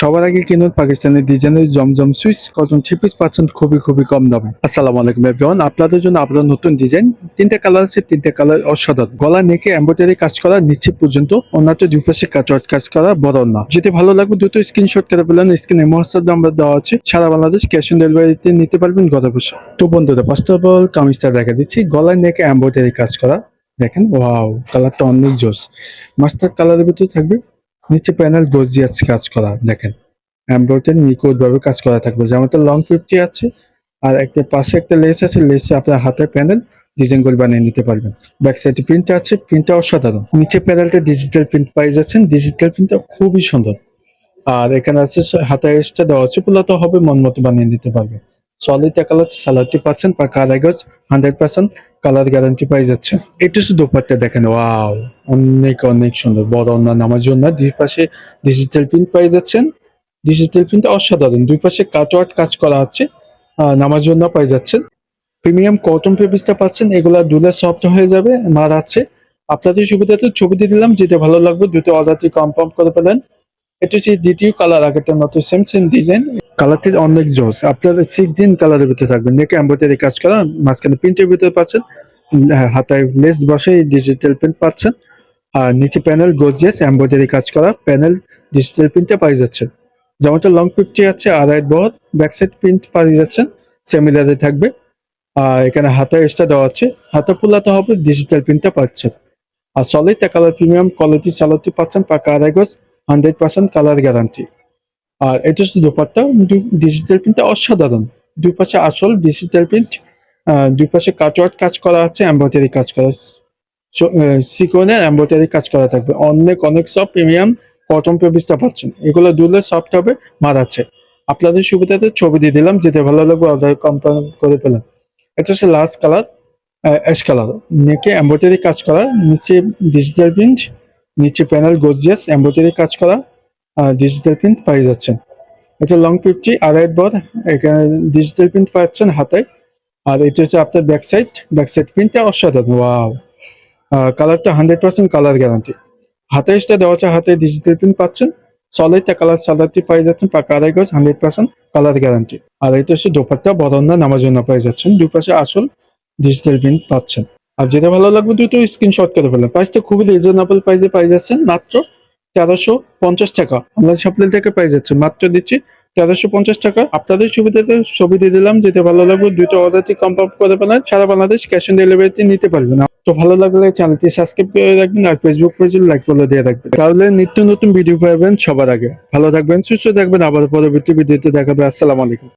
সবার আগে কিনুন পাকিস্তানের ডিজাইনের জমজম সুইচ, কটন থ্রি পিস পাচ্ছেন খুবই খুবই কম দামে। আসসালামু আলাইকুম এভরিওয়ান আপনাদের জন্য আপনার নতুন ডিজাইন তিনটে কালার আছে, তিনটে কালার অসাধারণ। গলা নেকে এম্ব্রয়ডারি কাজ করা, নিচে পর্যন্ত অন্যটা দুই পাশে কাটওয়ার্ড কাজ করা, বড় না। যদি ভালো লাগবে দুটো স্ক্রিনশট করে পেলেন স্ক্রিনে মহাসাদ নাম্বার দেওয়া আছে, সারা বাংলাদেশ ক্যাশ অন ডেলিভারিতে নিতে পারবেন ঘরে বসে তো বন্ধুরা ফার্স্ট অফ অল কামিজটা দেখা দিচ্ছি। গলায় নেকে এম্ব্রয়ডারি কাজ করা, দেখেন ওয়াও কালারটা অনেক জোস। মাস্টার কালারের ভিতরে থাকবে নিচে প্যানেল গর্জিয়াস কাজ করা, দেখেন। এমব্রয়ডারি নিখুঁত ভাবে কাজ করা থাকবে। যেমন লং ফিফটি আছে, আর একটা পাশে একটা লেস আছে লেসে আপনার হাতের প্যানেল ডিজাইন করে বানিয়ে নিতে পারবেন। ব্যাক সাইডে প্রিন্ট আছে প্রিন্টটা অসাধারণ। নিচে প্যানেলটা ডিজিটাল প্রিন্ট পাই যাচ্ছেন ডিজিটাল প্রিন্টটা খুবই সুন্দর। আর এখানে আছে, হাতে এক্সট্রা দেওয়া আছে পুলা তো হবে, মন মতো বানিয়ে নিতে পারবে সলিড কালার সালাডটি পাচ্ছেন বা কারাগজ হান্ড্রেড পার্সেন্ট কালার গ্যারান্টি পাই যাচ্ছে। একটু শুধু দোপারটা দেখেন, ওয়াও, অনেক অনেক সুন্দর। বড় অন্য নামার জন্য দুই পাশে ডিজিটাল প্রিন্ট পাই যাচ্ছেন। ডিজিটাল প্রিন্ট অসাধারণ। দুই পাশে কাটওয়ার্ট কাজ করা আছে নামার জন্য পাই যাচ্ছেন। প্রিমিয়াম কটন পেপিসটা পাচ্ছেন, এগুলা দুলে সফট হয়ে যাবে, মার আছে। আপনাদের সুবিধাতে ছবি দিয়ে দিলাম, যেটা ভালো লাগবে, দুটো অর্ডারটি কনফার্ম করে পেলেন এটা হচ্ছে দ্বিতীয় কালার আগেরটার মতো সেম সেম ডিজাইন কালারটি অনেক জোস। আপনার সিক্স দিন কালারের ভিতরে থাকবেন। নেকে এম্ব্রয়ডারি কাজ করা মাঝখানে প্রিন্টের ভিতরে পাচ্ছেন হাতায় লেস বসে ডিজিটাল প্রিন্ট পাচ্ছেন, আর নিচে প্যানেল গোজিয়াস এম্ব্রয়ডারি কাজ করা প্যানেল ডিজিটাল প্রিন্টে পাই যাচ্ছেন যেমনটা লং ফিফটি আছে, আড়াই বহর ব্যাক সাইড প্রিন্ট পাই যাচ্ছেন সেমিলারে থাকবে। আর এখানে হাতা এক্সট্রা দেওয়া আছে, হাতা পুলাতে হবে ডিজিটাল প্রিন্টটা পাচ্ছেন আর সলিড কালার প্রিমিয়াম কোয়ালিটি সালোয়ারটি পাচ্ছেন, পাকা আড়াই গজ হান্ড্রেড পার্সেন্ট কালার গ্যারান্টি আর এটা হচ্ছে দুপাট্টা ডিজিটাল প্রিন্টটা অসাধারণ। দুই পাশে আসল ডিজিটাল প্রিন্ট দুই পাশে কাটওয়ার্ট কাজ করা আছে এম্ব্রয়ডারি কাজ করা সিকোনের এম্ব্রয়ডারি কাজ করা থাকবে। অনেক অনেক সব প্রিমিয়াম কটন পেপিসটা পাচ্ছেন। এগুলো দুলে সফট হবে, মারাচ্ছে। আপনাদের সুবিধাতে ছবি দিয়ে দিলাম যেতে ভালো লাগবে অর্ডার কনফার্ম করে পেলাম। এটা হচ্ছে লাস্ট কালার অ্যাশ কালার নেকে এম্ব্রয়ডারি কাজ করা, নিচে ডিজিটাল প্রিন্ট নিচে প্যানেল গর্জিয়াস এম্ব্রয়ডারি কাজ করা। ডিজিটাল প্রিন্ট পাই যাচ্ছেন এটা লং ফিফটি আড়াই বর এখানে ডিজিটাল প্রিন্ট পাচ্ছেন হাতে। আর এটা হচ্ছে আপনার ব্যাক সাইড ব্যাক সাইড প্রিন্টটা অসাধারণ ওয়াও কালারটা হান্ড্রেড পার্সেন্ট কালার গ্যারান্টি হাতে এসটা দেওয়া আছে, হাতে ডিজিটাল প্রিন্ট পাচ্ছেন। সলিডটা কালার সাদারটি পাই যাচ্ছেন পাকা আড়াই গজ হান্ড্রেড পার্সেন্ট কালার গ্যারান্টি আর এটা হচ্ছে দোপাট্টা বরন্না নামার জন্য পাই যাচ্ছেন দুপাশে আসল ডিজিটাল প্রিন্ট পাচ্ছেন। আর যেটা ভালো লাগবে, দুটো স্ক্রিনশট করে ফেলেন প্রাইসটা খুবই রিজনেবল প্রাইসে পাই যাচ্ছেন মাত্র তেরোশো পঞ্চাশ টাকা। আমরা সাপ্লাই থেকে পাই যাচ্ছে। মাত্র দিচ্ছি তেরোশো পঞ্চাশ টাকা। আপনাদের সুবিধাতে ছবি দিয়ে দিলাম। যেটা ভালো লাগবে দুটো অর্ডারটি কনফার্ম করে ফেলেন। সারা বাংলাদেশ ক্যাশ অন ডেলিভারিতে নিতে পারবেন। তো ভালো লাগলে চ্যানেলটি সাবস্ক্রাইব করে রাখবেন আর ফেসবুক পেজে লাইক ফলো দিয়ে রাখবেন। তাহলে নিত্য নতুন ভিডিও পাবেন সবার আগে। ভালো থাকবেন, সুস্থ থাকবেন। আবার পরবর্তী ভিডিওতে দেখাবে। আসসালামু আলাইকুম।